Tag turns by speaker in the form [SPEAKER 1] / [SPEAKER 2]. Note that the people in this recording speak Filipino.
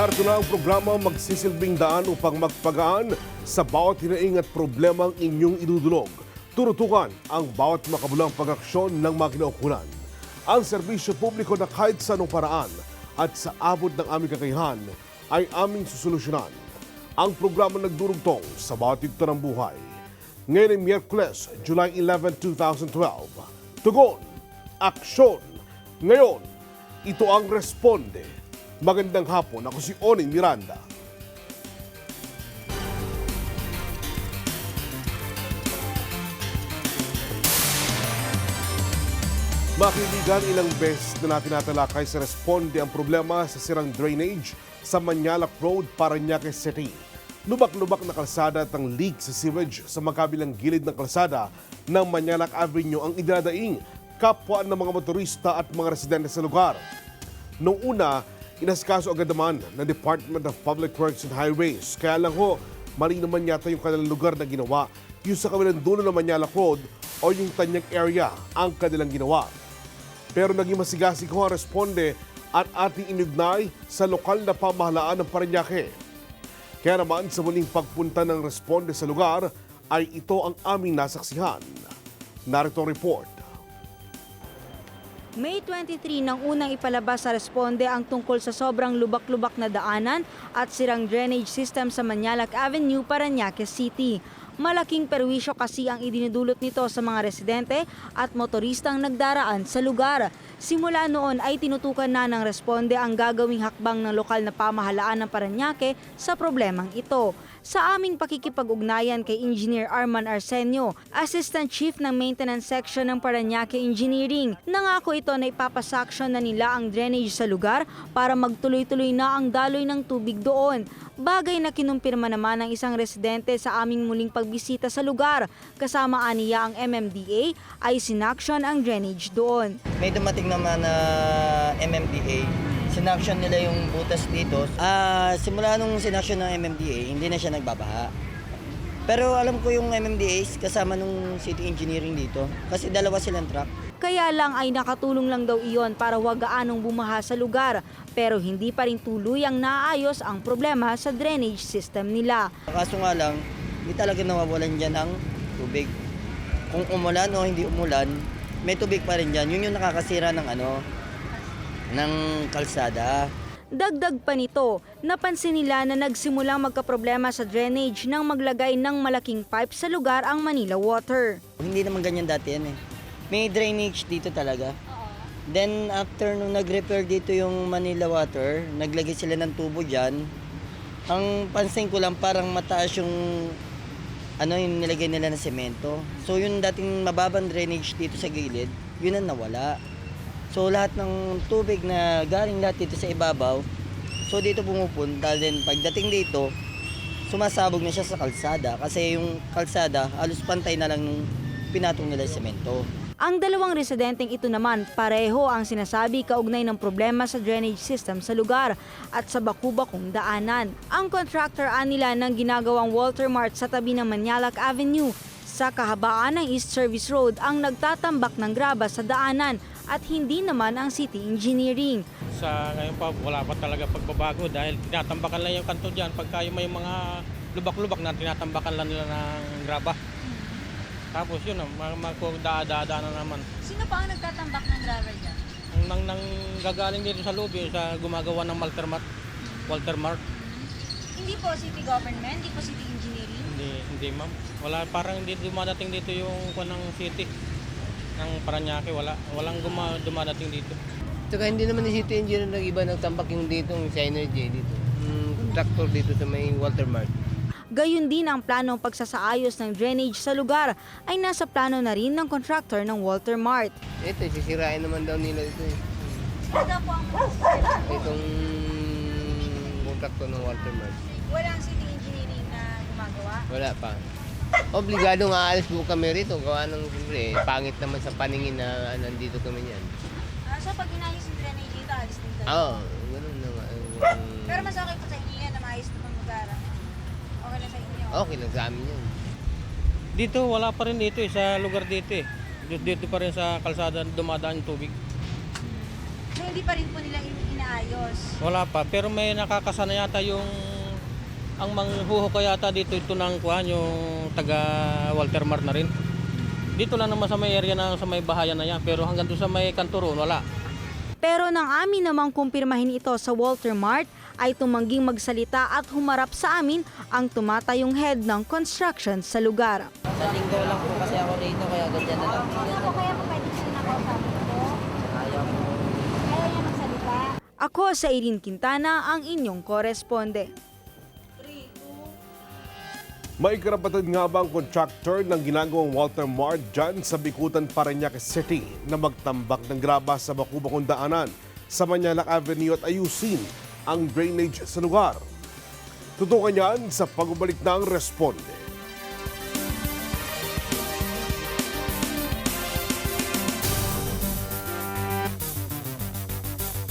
[SPEAKER 1] Narito na ang programa magsisilbing daan upang magpagaan sa bawat hinaing at problemang inyong idudulog. Turutukan ang bawat makabulang pag-aksyon ng mga kinaukulan. Ang serbisyo publiko na kahit sa anong paraan at sa abot ng aming kakayahan ay aming susolusyonan. Ang programa nagdurugtong sa bawat yugto ng buhay. Ngayon ay Miyerkules, July 11, 2012. Tugon, aksyon. Ngayon, ito ang Responde. Magandang hapon, ako si Oning Miranda. Mga kaibigan, ilang beses na natin natalakay sa Responde ang problema sa sirang drainage sa Manalac Road, Parañaque City. Lubak-lubak na kalsada at ang leak sa sewage sa magkabilang gilid ng kalsada ng Manalac Avenue ang idinadaing kapwa ng mga motorista at mga residente sa lugar. Noong una, inaskaso agad naman ng Department of Public Works and Highways. Kaya lang ho, mali naman yata yung kanilang lugar na ginawa. Yung sa kabilang dulo ng Manalac Road o yung Tanyag area ang kanilang ginawa. Pero naging masigasig ho ang responde at ating inugnay sa lokal na pamahalaan ng Parañaque. Kaya naman sa muling pagpunta ng responde sa lugar ay ito ang aming nasaksihan. Narito report.
[SPEAKER 2] May 23 nang unang ipalabas sa responde ang tungkol sa sobrang lubak-lubak na daanan at sirang drainage system sa Manalac Avenue, Parañaque City. Malaking perwisyo kasi ang idinudulot nito sa mga residente at motoristang nagdaraan sa lugar. Simula noon ay tinutukan na ng responde ang gagawing hakbang ng lokal na pamahalaan ng Parañaque sa problemang ito. Sa aming pakikipag-ugnayan kay Engineer Arman Arsenio, Assistant Chief ng Maintenance Section ng Parañaque Engineering, nangako ito na ipapasaksyon na nila ang drainage sa lugar para magtuloy-tuloy na ang daloy ng tubig doon. Bagay na kinumpirma naman ng isang residente sa aming muling pagbisita sa lugar. Kasama aniya ang MMDA ay sinaksyon ang drainage doon.
[SPEAKER 3] May dumating naman na MMDA. Sinaksyon nila yung butas dito. Ah, simula nung sinaksyon ng MMDA, hindi na siya nagbabaha. Pero alam ko yung MMDA kasama nung city engineering dito kasi dalawa silang truck.
[SPEAKER 2] Kaya lang ay nakatulong lang daw iyon para wag gaanong bumaha sa lugar pero hindi pa rin tuluyang naayos ang problema sa drainage system nila.
[SPEAKER 3] Kaso nga lang, hindi talaga nawawalan dyan ng tubig. Kung umulan o hindi umulan, may tubig pa rin dyan. Yun yung nakakasira ng ano, ng kalsada.
[SPEAKER 2] Dagdag pa nito, napansin nila na nagsimulang magkaproblema sa drainage nang maglagay ng malaking pipe sa lugar ang Manila Water.
[SPEAKER 3] Hindi naman ganyan dati yan eh. May drainage dito talaga. Then after nung nag-repair dito yung Manila Water, naglagay sila ng tubo dyan. Ang pansin ko lang parang mataas yung ano yung nilagay nila na semento. So yung dating mababang drainage dito sa gilid, yun ang nawala. So lahat ng tubig na galing lahat dito sa ibabaw, so dito pumupunta. Then pagdating dito, sumasabog na siya sa kalsada kasi yung kalsada halos pantay na lang nung pinatong nila semento.
[SPEAKER 2] Ang dalawang residenteng ito naman pareho ang sinasabi kaugnay ng problema sa drainage system sa lugar at sa bakubakong daanan. Ang contractor anila ng ginagawang Walter Mart sa tabi ng Manalac Avenue sa kahabaan ng East Service Road ang nagtatambak ng graba sa daanan at hindi naman ang city engineering.
[SPEAKER 4] Sa ngayon pa, wala pa talaga pagbabago dahil tinatambakan lang yung kanto dyan pagka yung may mga lubak-lubak na tinatambakan lang nila ng graba. Tapos yun, magdada na naman.
[SPEAKER 2] Sino pa ang nagtatambak ng graba dyan?
[SPEAKER 4] Ang nang, nang gagaling dito sa loob, yung sa gumagawa ng Walter Mart, Walter Mart.
[SPEAKER 2] Hindi po city government, hindi po city engineering.
[SPEAKER 4] Hindi, hindi ma'am. Wala, parang hindi dumadating dito yung kwan ng city ng Paranaque. Wala, walang guma, dumadating dito.
[SPEAKER 5] Tsaka hindi naman ni City Engineer nag-iba nagtambak yung dito, yung Synergy dito. Yung contractor dito sa may Walter Mart.
[SPEAKER 2] Gayun din ang planong pagsasaayos ng drainage sa lugar ay nasa plano na rin ng contractor ng Walter Mart.
[SPEAKER 5] Ito, sisirain naman daw nila ito eh. Itong contractor ng Walter Mart.
[SPEAKER 2] Walang city engineering na gumagawa.
[SPEAKER 5] Wala pa. Obligadong aalis po kami rito. Gawa ng siyempre, eh, pangit naman sa paningin na ah, nandito kami niyan.
[SPEAKER 2] so pag inayos yung drainage dito, alis din kayo.
[SPEAKER 5] Oo, ganun na nga. Yung-
[SPEAKER 2] Pero mas okay po sa inyo yan na maayos naman lugar. Okay na sa inyo.
[SPEAKER 5] Okay lang sa amin yan.
[SPEAKER 4] Dito, wala pa rin dito eh, sa lugar dito eh. Dito, dito pa rin sa kalsada dumadaan yung tubig.
[SPEAKER 2] So hindi pa rin po nila inaayos.
[SPEAKER 4] Wala pa, pero may nakakasana yata yung ang manghuho ko yata dito ito ng kuhan, yung taga Walter Mar na rin. Dito lang naman sa may area na sa may bahayan na yan, pero hanggang doon sa may kanturon, wala.
[SPEAKER 2] Pero nang amin namang kumpirmahin ito sa Walter Mart, ay tumangging magsalita at humarap sa amin ang tumatayong head ng construction sa lugar.
[SPEAKER 3] Sa linggo lang po kasi ako rito, kaya ganyan na lang.
[SPEAKER 2] Ano kaya po pwede siya nakausapin ito?
[SPEAKER 3] Ayaw mo.
[SPEAKER 2] Kaya niya magsalita? Ako sa Irene Quintana, ang inyong koresponde.
[SPEAKER 1] May karapatan nga ba ang contractor ng ginagawang Walter Mart dyan sa Bikutan, Parañaque City na magtambak ng graba sa Bakubakong daanan sa Manalac Avenue at ayusin ang drainage sa lugar? Tutukan yan sa pagbabalik ng Responde.